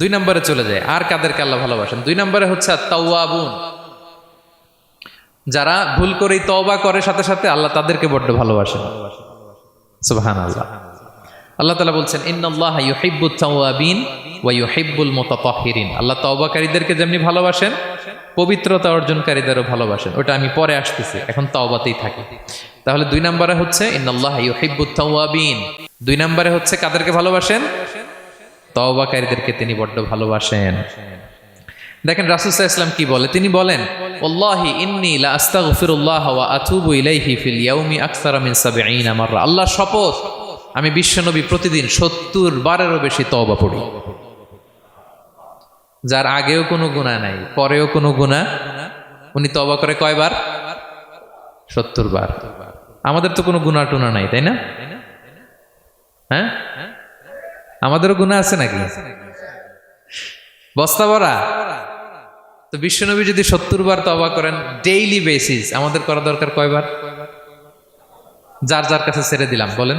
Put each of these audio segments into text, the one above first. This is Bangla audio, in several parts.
দুই নম্বরে চলে যায়, আর কাদেরকে আল্লাহ ভালোবাসেন? দুই নম্বরে হচ্ছে তাওয়াবুন যারা ভুল করেই তওবা করে, সাথে সাথে আল্লাহ তাদেরকে বড্ড ভালোবাসেন। সুবহান আল্লাহ আল্লাহ তালা বলছেন, ইন্নাল্লাহ ইউহিব্বুত তাওয়াবিন ওয়া ইউহিব্বুল মুতাতাহহিরিন আল্লাহ তওবাকারীদেরকে যেমনি ভালোবাসেন, পবিত্রতা অর্জনকারীদেরও ভালোবাসেন। ওটা আমি পরে আসতেছি, এখন তওবাতেই থাকি। তাহলে দুই নম্বরে হচ্ছে, ইন্নাল্লাহ ইউহিব্বুত তাওয়াবিন দুই নম্বরে হচ্ছে, কাদেরকে ভালোবাসেন? তওবাকারীদেরকে তিনি বড্ড ভালোবাসেন। দেখেন রাসূল ইসলাম কি বলে? তিনি বলেন, ওয়াল্লাহি ইন্নী লা আস্তাগফিরুল্লাহ ওয়া আতুবু ইলাইহি ফিল ইয়াউমি আকসারা 70 মাররা। আল্লাহ শপথ, আমি বিশ্বনবী প্রতিদিন 70 বারেরও বেশি তওবা পড়ি। যার আগেও কোনো গুনাহ নাই, পরেও কোনো গুনাহ। উনি তওবা করে কয়বার? 70 বার। আমাদের তো কোনো গুনাহ টুনা নাই, তাই না? হ্যাঁ? আমাদেরও গুণা আছে নাকি? বস্তা ভরা? তো বিশ্বনবী যদি সত্তর বার তবা করেন ডেইলি বেসিস আমাদের করা দরকার কয়বার? যার যার কাছে ছেড়ে দিলাম, বলেন।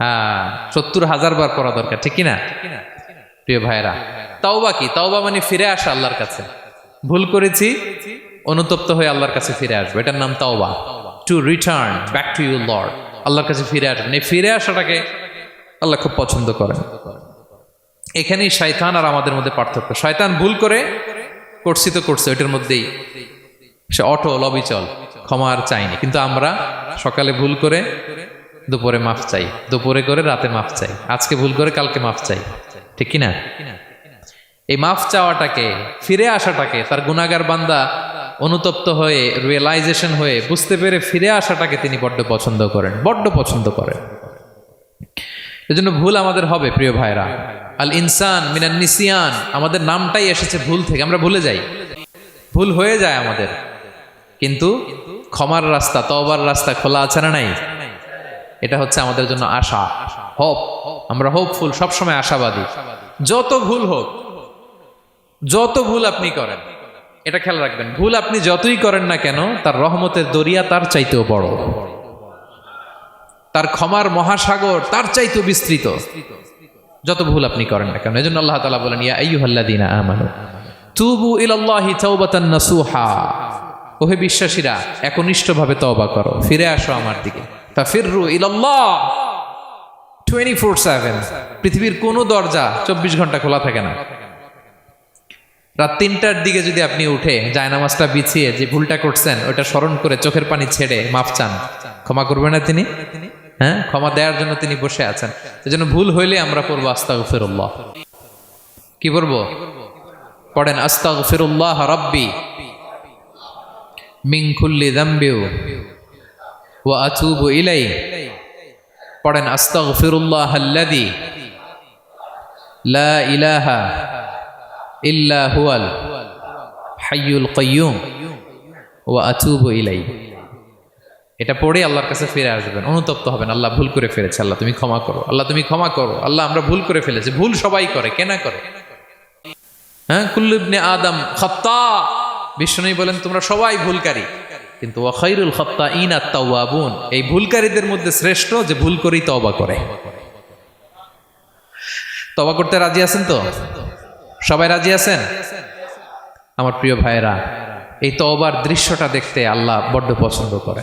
হ্যাঁ সত্তর হাজার বার করা দরকার, ঠিক কিনা? প্রিয় ভাইরা তাওবা কি? তাওবা মানে ফিরে আসা আল্লাহর কাছে। ভুল করেছি, অনুতপ্ত হয়ে আল্লাহর কাছে ফিরে আসব। এটার নাম তাওবা। To return back to you lord আল্লাহর কাছে ফিরে আসবেন। এই ফিরে আসাটাকে আল্লাহ খুব পছন্দ করেন। এখানেই শয়তান আর আমাদের মধ্যে পার্থক্য। শয়তান ভুল করে করছি তো করছে, ওইটার মধ্যেই সে অটল, অবিচল, ক্ষমা আর চাইনি। কিন্তু আমরা সকালে ভুল করে দুপুরে মাফ চাই। দুপুরে করে রাতে মাফ চাই। আজকে ভুল করে কালকে মাফ চাই। ঠিক কি না এই মাফ চাওয়াটাকে, ফিরে আসাটাকে, তার গুণাগার বান্দা অনুতপ্ত হয়ে রিয়েলাইজেশন হয়ে, বুঝতে পেরে ফিরে আসাটাকে তিনি বড্ড পছন্দ করেন। বড্ড পছন্দ করেন। এজন্য ভুল আমাদের হবে, প্রিয় ভাইরা আল ইনসান মিনান নিসিয়ান, আমাদের নামটাই এসেছে ভুল থেকে, আমরা ভুলে যাই। ভুল হয়ে যায় আমাদের। কিন্তু ক্ষমার রাস্তা, তওবার রাস্তা খোলা আছে না নাই? এটা হচ্ছে আমাদের জন্য আশা হোপ আমরা হোপফুল সবসময় আশাবাদী। যত ভুল হোক, যত ভুল আপনি করেন, এটা খেয়াল রাখবেন, ভুল আপনি যতই করেন না কেন, তার রহমতের দরিয়া তার চাইতেও বড়। তার ক্ষমার মহাসাগর তার চাইতেও বিস্তৃত। যত ভুল আপনি করেন না কেন, এজন্য আল্লাহ তাআলা বলেন, ইয়া আইয়ুহাল্লাযীনা আমানু, তুবু ইলাল্লাহি নাসুহা। ওহে বিশ্বাসীরা, একনিষ্ঠভাবে করো, ফিরে আসো আমার দিকে। ফাফিররু ইলাল্লাহ। 24/7 পৃথিবীর কোনো দরজা 24 ঘণ্টা খোলা থাকে না। রাত তিনটার দিকে যদি আপনি উঠে জায়নামাজটা বিছিয়ে যে ভুলটা করছেন ওটা স্মরণ করে চোখের পানি ছেড়ে মাফ চান। ক্ষমা করবে না তিনি? হ্যাঁ? ক্ষমা দেওয়ার জন্য তিনি বসে আছেন। এজন্য ভুল হইলে আমরা পড়ব আস্তাগফিরুল্লাহ। কি পড়ব? পড়েন, আস্তাগফিরুল্লাহ রাব্বি মিন কুল্লি যামবি ওয়া আতুবু ইলাই পড়েন, আস্তাগফিরুল্লাহ আল্লাযী লা ইলাহা ইল্লা হুয়াল হাইয়ুল কাইয়ুম ওয়া আতুবু ইলাই এটা পড়ে আল্লাহর কাছে ফিরে আসবেন, অনুতপ্ত হবেন, আল্লাহ ভুল করে ফেলেছে, আল্লাহ তুমি ক্ষমা করো, আল্লাহ তুমি ক্ষমা করো, আল্লাহ আমরা ভুল করে ফেলেছি, ভুল সবাই করে কেনা করে? হ্যাঁ কুল্লুবনে আদম খত্তা বিষ্ণু বলেন, তোমরা সবাই ভুলকারী। কিন্তু ওয়াখাইরুল খত্তা ইন আত্মাউয়াবুন এই ভুলকারীদের মধ্যে শ্রেষ্ঠ যে ভুল করেই তওবা করে। তবা করতে রাজি আছেন তো? সবাই রাজি আছেন? আমার প্রিয় ভাইয়েরা, এই তওবার দৃশ্যটা দেখতে আল্লাহ বড্ড পছন্দ করে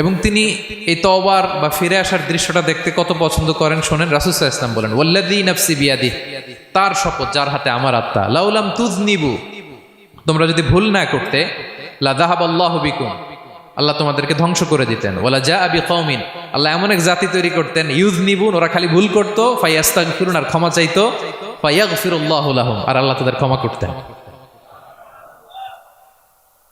এবং তিনি এই তওবার বা ফিরে আসার দৃশ্যটা দেখতে কত পছন্দ করেন শোনেন? রাসুসাহ ইসলাম বলেন ওয়াল্লাদি নফসি বিয়াদি তার শপথ, যার হাতে আমার আত্মা। লাউলাম তুজ নিবু তোমরা যদি ভুল না করতে, লা দাহাব আল্লাহ আল্লাহ তোমাদেরকে ধ্বংস করে দিতেন। ওলা যা আবি কৌমিন আল্লাহ এমন এক জাতি তৈরি করতেন ইউজ নিবুন ওরা খালি ভুল করতো ফাইয়াস্তাগ ফিরুন আর ক্ষমা চাইতো ফাইয়াগ ফিরুল্লাহ আর আল্লাহ তাদের ক্ষমা করতেন।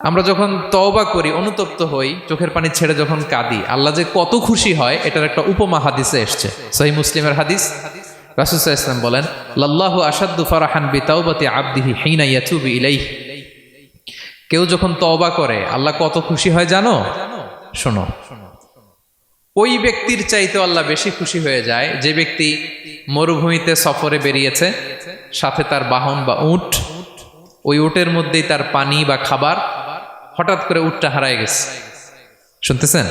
আমরা যখন তওবা করি, অনুতপ্ত হই, চোখের পানি ছেড়ে যখন কাঁদি, আল্লাহ যে কত খুশি হয়, এটার একটা উপমা হাদিসে এসছে। সহি মুসলিমের হাদিস। রাসুসাহ ইসলাম বলেন, লাল্লাহু আসাদ্দু ফারাহান বি তাওবাতি আবদিহি হিনা ইয়াতুবু ইলাইহি। কেউ যখন তওবা করে, আল্লাহ কত খুশি হয় জানো? শোনো। ওই ব্যক্তির চাইতে আল্লাহ বেশি খুশি হয়ে যায়, যে ব্যক্তি মরুভূমিতে সফরে বেরিয়েছে, সাথে তার বাহন বা উট, ওই উটের মধ্যেই তার পানি বা খাবার হঠাৎ করে উটটা হারায় গেছে। শুনতেছেন?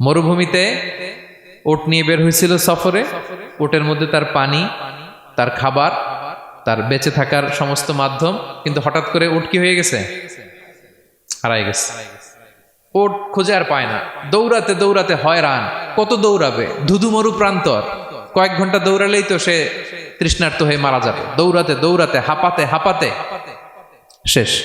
মরুভূমিতে উট নিয়ে বের হয়েছিল সফরে। উটের মধ্যে তার পানি, তার খাবার, তার বেঁচে থাকার সমস্ত মাধ্যম, কিন্তু হঠাৎ করে উট কি হয়ে গেছে? হারাই গেছে। ওট খুঁজে আর পায় না। দৌড়াতে দৌড়াতে হয়রান। কত দৌড়াবে? ধুধু মরু প্রান্তর। কয়েক ঘণ্টা দৌড়ালেই তো সে তৃষ্ণার্ত হয়ে মারা যাবে। দৌড়াতে দৌড়াতে, হাঁপাতে হাঁপাতে। শেষ।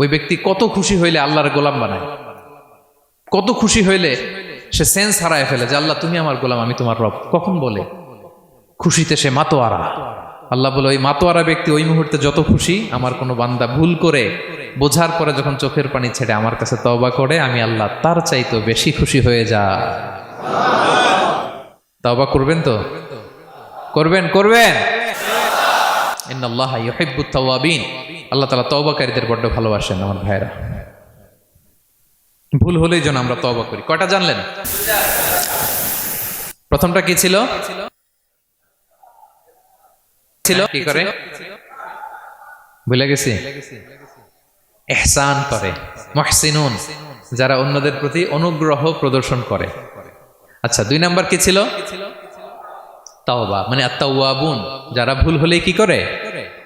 ওই ব্যক্তি কত খুশি হইলে আল্লাহর গোলাম বানায়। কত খুশি হইলে সে সেন্স হারায় ফেলে যে, আল্লাহ, তুমি আমার গোলাম, আমি তোমার রব। কখন বলে? খুশিতে সে মাতোয়ারা। আল্লাহ বলে, ওই মাতোয়ারা ব্যক্তি ওই মুহূর্তে যত খুশি, আমার কোনো বান্দা ভুল করে বোঝার পরে যখন চোখের পানি ছেড়ে আমার কাছে তওবা করে, আমি আল্লাহ তার চাইতো বেশি খুশি হয়ে যা। তওবা করবেন তো? করবেন করবেন। ইন্নাল্লাহ ইউহিব্বুত তাওয়াবিন। আল্লাহ তাআলা তওবাকারীদের বড্ড ভালোবাসেন আমার ভাইরা ভুল হলেই যেন আমরা তওবা করি। কয়টা জানলেন? প্রথমটা কি ছিল? ছিল? কি করে? ভুলে গেছি? এহসান করে মহসিনুন যারা অন্যদের প্রতি অনুগ্রহ প্রদর্শন করে। আচ্ছা দুই নাম্বার কি ছিল? তাওবা মানে আত্মাউয়াবুন যারা ভুল হলে কি করে?